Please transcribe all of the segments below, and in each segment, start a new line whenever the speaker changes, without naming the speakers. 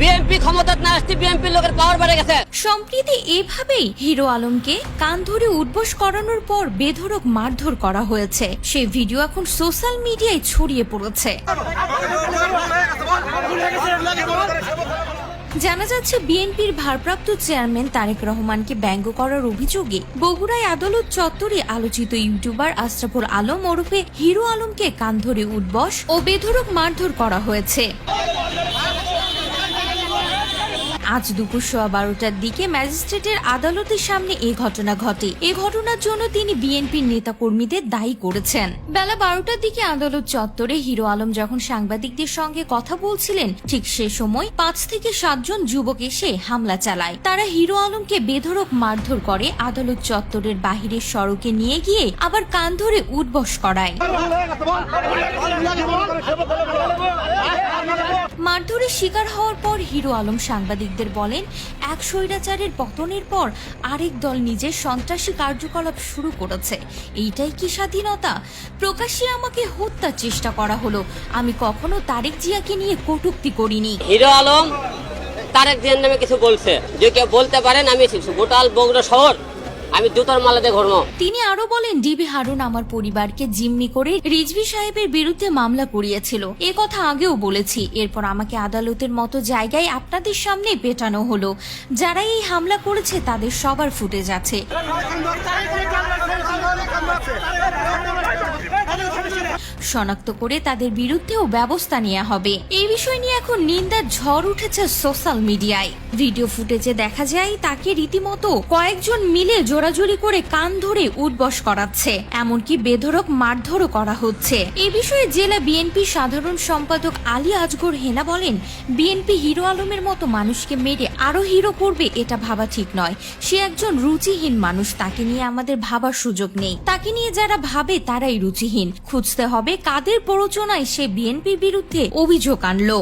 BNP ক্ষমতার না আসতে বিএনপি লোকের পাওয়ার বেড়ে
সম্প্রীতি এভাবেই হিরো আলমকে কান ধরে উঠবোস করানোর পর বেধড়ক মারধর করা হয়েছে। সেই ভিডিও এখন সোশ্যাল মিডিয়ায় ছড়িয়ে পড়েছে। জানা যাচ্ছে বিএনপির ভারপ্রাপ্ত চেয়ারম্যান তারেক রহমানকে ব্যঙ্গ করার অভিযোগে বগুড়ায় আদালত চত্বরে আলোচিত ইউটিউবার আশরাফুল আলম ওরফে হিরো আলমকে কান ধরে উঠবস ও বেধরক মারধর করা হয়েছে। আজ দুপুর সোয়া বারোটার দিকে ম্যাজিস্ট্রেটের আদালতের সামনে এ ঘটনা ঘটে এ ঘটনার জন্য তিনি বিএনপির নেতাকর্মীদের দায়ী করেছেন বেলা বারোটার দিকে আদালত চত্বরে হিরো আলম যখন সাংবাদিকদের সঙ্গে কথা বলছিলেন ঠিক সে সময় পাঁচ থেকে সাতজন যুবক এসে হামলা চালায় তারা হিরো আলমকে বেধড়ক মারধর করে আদালত চত্বরের বাহিরের সড়কে নিয়ে গিয়ে আবার কান ধরে উঠবস করায় মারধরের শিকার হওয়ার পর হিরো আলম সাংবাদিকদের বলেন, এক স্বৈরাচারের পতনের পর আরেক দল নিজের সন্ত্রাসী কার্যকলাপ শুরু করেছে। এইটাই কি স্বাধীনতা? প্রকাশ্যে আমাকে হত্যার চেষ্টা করা হলো। আমি কখনো তারেক জিয়াকে নিয়ে কটূক্তি করিনি।
হিরো আলম, তারেক জিয়ার নামে কিছু বলছে। যে কেউ বলতে পারেন আমি গোটাল বগুড়া শহর আমি জুতার মালাতে ঘুরবো
তিনি আরও বলেন ডিবি হারুন আমার পরিবারকে জিম্মি করে রিজভি সাহেবের বিরুদ্ধে মামলা করিয়েছিল এ কথা আগেও বলেছি এরপর আমাকে আদালতের মতো জায়গায় আপনাদের সামনে পেটানো হলো যারা এই হামলা করেছে তাদের সবার ফুটে যাচ্ছে শনাক্ত করে তাদের বিরুদ্ধেও ব্যবস্থা নেওয়া হবে। এই বিষয় নিয়ে এখন নিন্দার ঝড় উঠেছে সোশ্যাল মিডিয়ায়। ভিডিও ফুটেজে দেখা যায়, তাকে রীতিমতো কয়েকজন মিলে জোরাজুরি করে কান ধরে উঠবস করাচ্ছে। এমনকি বেধরক মারধরও করা হচ্ছে। এ বিষয়ে জেলা বিএনপি সাধারণ সম্পাদক আলী আজগর হেনা বলেন, বিএনপি হিরো আলমের মতো মানুষকে মেরে আরও হিরো করবে এটা ভাবা ঠিক নয়। সে একজন রুচিহীন মানুষ, তাকে নিয়ে আমাদের ভাবার সুযোগ নেই। তাকে নিয়ে যারা ভাবে, তারাই রুচিহীন। খুঁজতে হবে কাদের প্ররোচনায় সে বিএনপির বিরুদ্ধে অভিযোগ আনলো?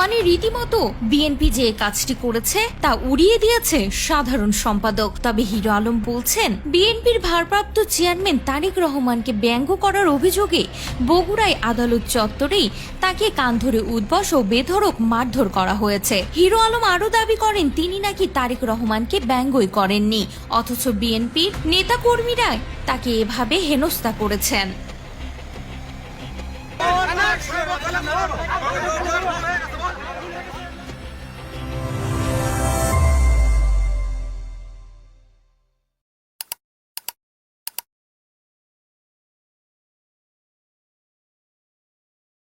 মানে রীতিমতো বিএনপি যে কাজটি করেছে তা উড়িয়ে দিয়েছে সাধারণ সম্পাদক। তবে হিরো আলম বলছেন, বিএনপির ভারপ্রাপ্ত চেয়ারম্যান তারেক রহমানকে ব্যঙ্গ করার অভিযোগে বগুড়ায় আদালত চত্বরেই তাকে কান ধরে উদ্বস ও বেধড়ক মারধর করা হয়েছে। হিরো আলম আরও দাবি করেন, তিনি নাকি তারেক রহমানকে ব্যঙ্গই করেননি, অথচ বিএনপির নেতাকর্মীরা তাকে এভাবে হেনস্থা করেছেন। شوية بقى كلام